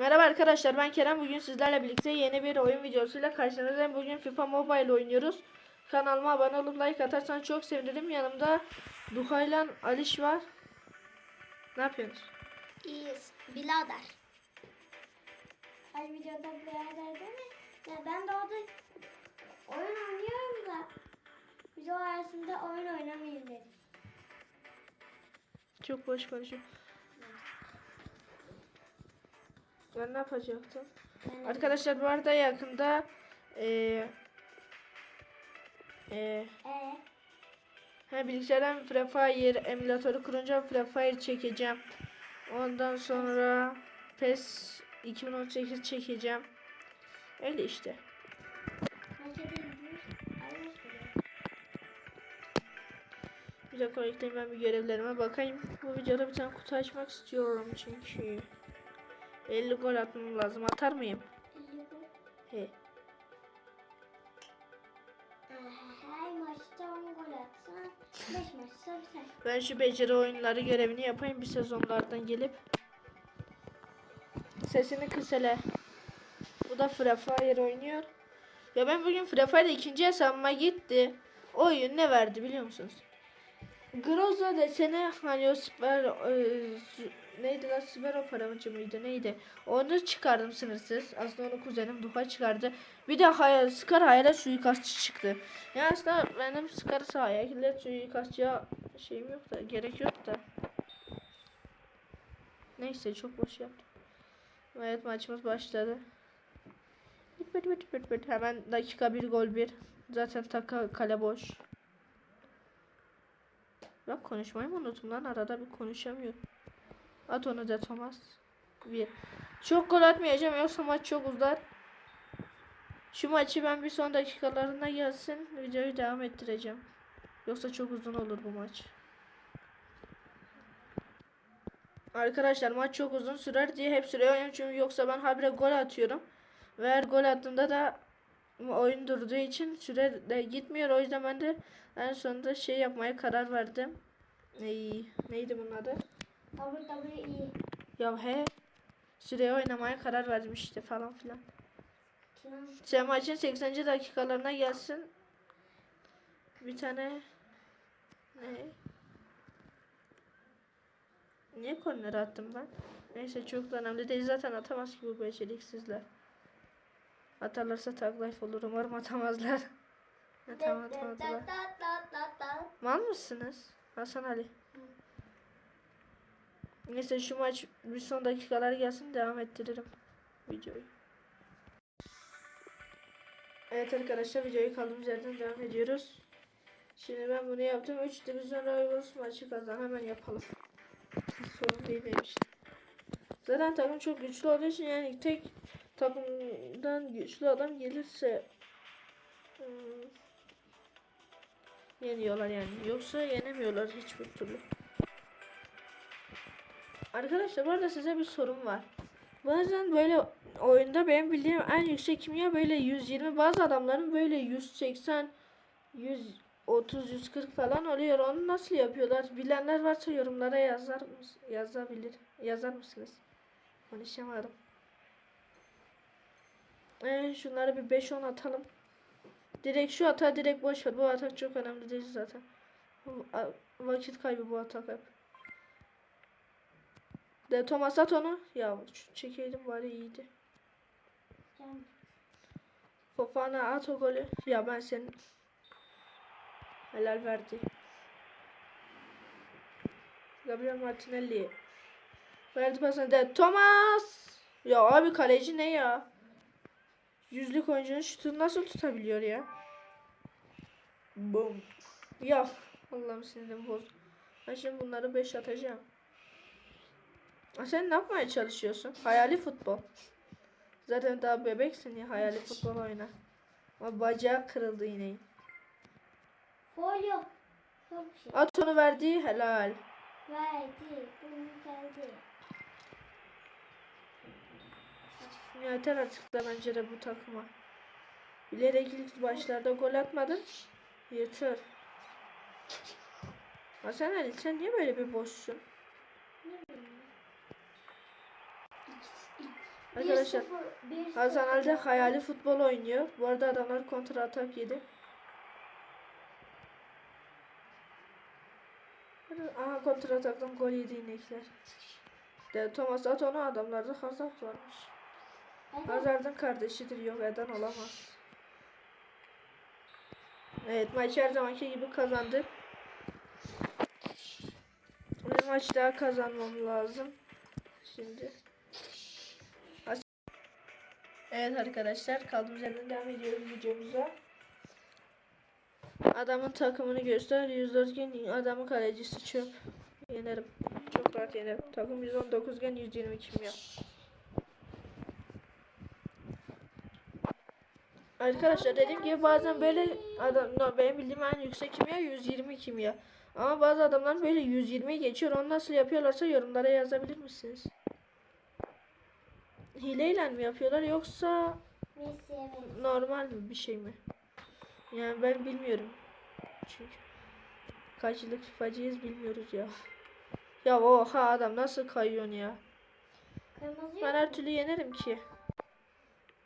Merhaba arkadaşlar ben Kerem bugün sizlerle birlikte yeni bir oyun videosuyla karşınızdayım. Bugün FIFA Mobile oynuyoruz. Kanalıma abone olup like atarsan çok sevinirim. Yanımda Duhaylan Aliş var. Ne yapıyorsunuz? İyiyiz. Bilader. Ay videoda birader değil mi? Ya ben de orada oyun oynuyorum da video arasında oyun oynamayayım dedim. Çok boş konuşuyor. Ben ne yapacaktım? De- Arkadaşlar bu arada yakında eee eee Ee, He bilgisayardan Free Fire emülatörü kurunca Free Fire çekeceğim. Ondan sonra PES 2018 çekeceğim. Öyle işte. Bir dakika bekleyin ben bir görevlerime bakayım. Bu videoda bir tane kutu açmak istiyorum çünkü. 50 gol atmam lazım. Atar mıyım? Elli gol. He. Her maçta 10 gol atsan 5 maçta biter. Ben şu beceri oyunları görevini yapayım bir sezonlardan gelip. Sesini kısele. Bu da Free Fire oynuyor. Ya ben bugün Free Fire'da ikinci hesabıma gitti. Oyun ne verdi biliyor musunuz? Groza desene hani o süper e, neydi lan süper operamacı mıydı neydi? Onu çıkardım sınırsız. Aslında onu kuzenim Duha çıkardı. Bir de hayal, Scar hayalet suikastçı çıktı. Ya aslında benim Scar hayalet suikastçıya şeyim yok da gerek yok da. Neyse çok boş yaptım. Evet maçımız başladı. Bit bit bit bit. Hemen dakika bir gol bir. Zaten taka kale boş. Bak konuşmayı mı unuttum lan arada bir konuşamıyorum. At onu da Thomas. Bir. Çok gol atmayacağım yoksa maç çok uzar. Şu maçı ben bir son dakikalarına gelsin videoyu devam ettireceğim. Yoksa çok uzun olur bu maç. Arkadaşlar maç çok uzun sürer diye hep süre oynuyorum çünkü yoksa ben habire gol atıyorum. Ve her gol attığımda da oyun durduğu için süre de gitmiyor. O yüzden ben de en sonunda şey yapmaya karar verdim. Ey, neydi bunun adı? WWE. Ya he. Süreye oynamaya karar verdim işte falan filan. Tamam. Sen maçın 80. dakikalarına gelsin. Bir tane ne? Niye korner attım ben? Neyse çok da önemli değil. Zaten atamaz ki bu beceriksizler. Atarlarsa tag life olur. Umarım atamazlar. Tamam atamadılar. Mal mısınız? Hasan Ali. Neyse şu maç bir son dakikalar gelsin devam ettiririm videoyu. Evet arkadaşlar videoyu kaldığımız yerden devam ediyoruz. Şimdi ben bunu yaptım. 3 Division Rivals maçı kazan. Hemen yapalım. Sorun değil benim için. Zaten takım çok güçlü olduğu için yani tek takımdan güçlü adam gelirse hmm, yeniyorlar yani. Yoksa yenemiyorlar hiçbir türlü. Arkadaşlar bu arada size bir sorum var. Bazen böyle oyunda benim bildiğim en yüksek kimya böyle 120 bazı adamların böyle 180 130 140 falan oluyor. Onu nasıl yapıyorlar? Bilenler varsa yorumlara yazar yazabilir. Yazar mısınız? Konuşamadım. Ee, şunları bir 5-10 atalım. Direkt şu hata direkt boş ver. Bu atak çok önemli değil zaten. Vakit kaybı bu atak hep. De Thomas at onu. Ya çekeydim bari iyiydi. Fofana at o golü. Ya ben senin helal verdi. Gabriel Martinelli. Verdi pasını de Thomas. Ya abi kaleci ne ya? Yüzlük oyuncunun şutunu nasıl tutabiliyor ya? Bum. Ya Allah'ım sinirim boz. Ben şimdi bunları 5 atacağım. Sen ne yapmaya çalışıyorsun? Hayali futbol. Zaten daha bebeksin ya hayali futbol oyna. Ama bacağı kırıldı yine. Foul yok. Yok bir şey. At onu verdi helal. Verdi. Bunu geldi. Yeter artık da bence de bu takıma. Bilerek ilk başlarda gol atmadın. Yeter. Hasan Ali sen niye böyle bir boşsun? Arkadaşlar 1-0, 1-0. Hasan Ali de hayali futbol oynuyor. Bu arada adamlar kontra atak yedi. Aha kontra ataktan gol yedi inekler. De Thomas at onu adamlarda Hazard varmış. Hazard'ın kardeşidir yok eden olamaz. Evet maçı her zamanki gibi kazandık. Bir maç daha kazanmam lazım. Şimdi. Evet arkadaşlar kaldığımız yerden devam ediyoruz videomuza. Adamın takımını göster. 104 gen adamın kalecisi çöp. Yenerim. Çok rahat yenerim. Takım 119 gen 120 kimya. Arkadaşlar dediğim gibi bazen böyle adam no, benim bildiğim en yüksek kimya 120 kimya. Ama bazı adamlar böyle 120 geçiyor. Onu nasıl yapıyorlarsa yorumlara yazabilir misiniz? Hileyle mi yapıyorlar yoksa evet. normal mi bir şey mi? Yani ben bilmiyorum. Çünkü kaç yıllık FIFA'cıyız bilmiyoruz ya. Ya oha adam nasıl kayıyorsun ya? Kırmızı Ben her türlü yenerim ki.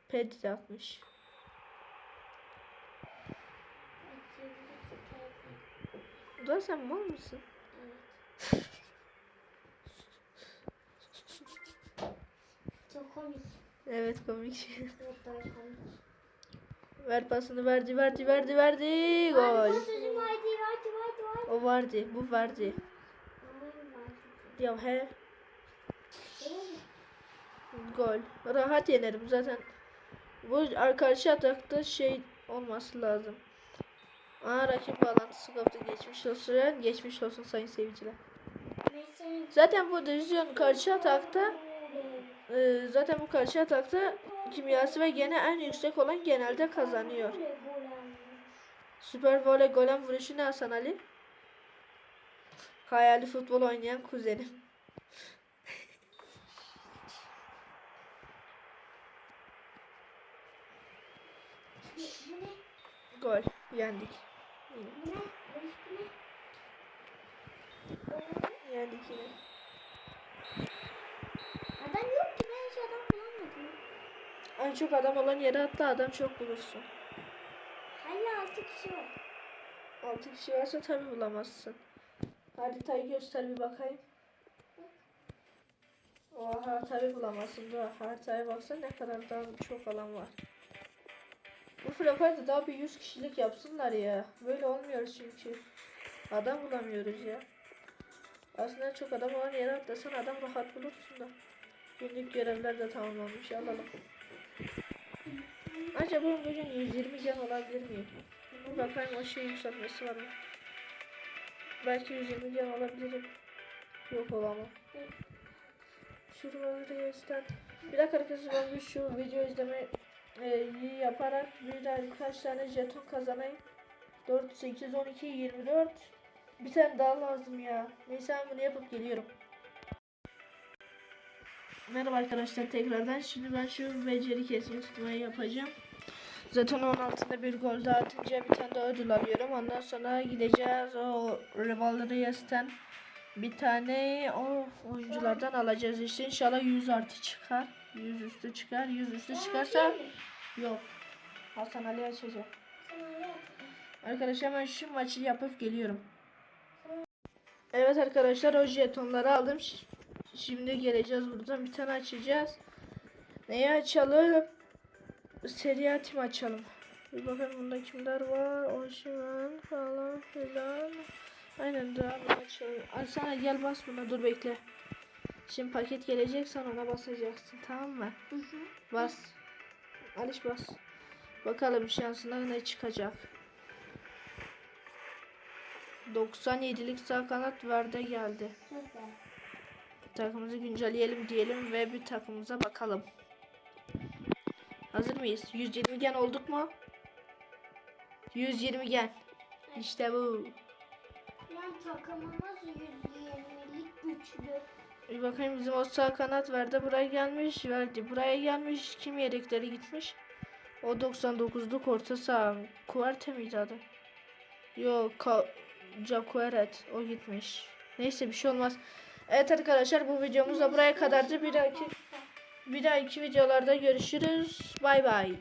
Pedri atmış. Da sen mal mısın? Çok komik. Evet komik. Evet doğru komik. Ver pasını verdi verdi verdi verdi. Gol. O vardı bu haydi. Ya he gol. Rahat yenerim zaten. Bu karşı atakta şey olması lazım. Aa rakip bağlantısı kaptı geçmiş olsun. Geçmiş olsun sayın seyirciler. Zaten bu divizyon karşı atakta e, zaten bu karşı atakta kimyası ve gene en yüksek olan genelde kazanıyor. Süper voley golem vuruşu ne Hasan Ali? Hayali futbol oynayan kuzenim. Gol. Yendik. Yendik yine. Adam yok ki ben hiç adam bulamadım. En çok adam olan yere hatta adam çok bulursun. Hala altı kişi var. 6 kişi varsa tabi bulamazsın. Haritayı göster bir bakayım. Oha tabi bulamazsın. Dur haritaya baksana ne kadar daha çok alan var. Bu Frapa'da daha bir 100 kişilik yapsınlar ya. Böyle olmuyor çünkü. Adam bulamıyoruz ya. Aslında çok adam olan yere atlasan adam rahat bulursun da. Günlük görevler de tamamlanmış alalım. Acaba bugün 120 can olabilir miyim? Bir bakayım o şey yükseltmesi var mı? Belki 120 can olabilirim. Yok olamam. Şuraları göster. Bir dakika arkadaşlar ben bir şu video izleme e, yaparak bir daha birkaç tane jeton kazanayım. 4, 8, 12, 24. Bir tane daha lazım ya. Neyse ben bunu yapıp geliyorum. Merhaba arkadaşlar tekrardan. Şimdi ben şu beceri kesimi tutmayı yapacağım. Zaten onun altında bir gol daha atınca bir tane daha ödül alıyorum. Ondan sonra gideceğiz o rivalry yasten bir tane o oyunculardan alacağız işte. İnşallah 100 artı çıkar. 100 üstü çıkar. 100 üstü çıkarsa yok. Hasan Ali açacak. Arkadaşlar hemen şu maçı yapıp geliyorum. Evet arkadaşlar o jetonları aldım. Şimdi geleceğiz buradan bir tane açacağız. Neyi açalım? Seri tim açalım. Bir bakalım bunda kimler var? Oşman falan filan. Aynen daha açalım. Sana gel bas buna dur bekle. Şimdi paket gelecek sen ona basacaksın tamam mı? Hı hı. Bas. Aliş bas. Bakalım şansına ne çıkacak. 97'lik sağ kanat Verde geldi. Süper. Takımımızı güncelleyelim diyelim ve bir takımımıza bakalım. Hazır mıyız? 120 gen olduk mu? 120 gen. İşte bu. Yani takımımız 120'lik güçlü. Bir bakayım bizim o sağ kanat verdi buraya gelmiş verdi buraya gelmiş kim yedekleri gitmiş o 99'luk orta saha Kuerte miydi adı yok Jacueret o gitmiş neyse bir şey olmaz evet arkadaşlar bu videomuz da buraya kadardı bir dahaki Bir dahaki videolarda görüşürüz. Bay bay.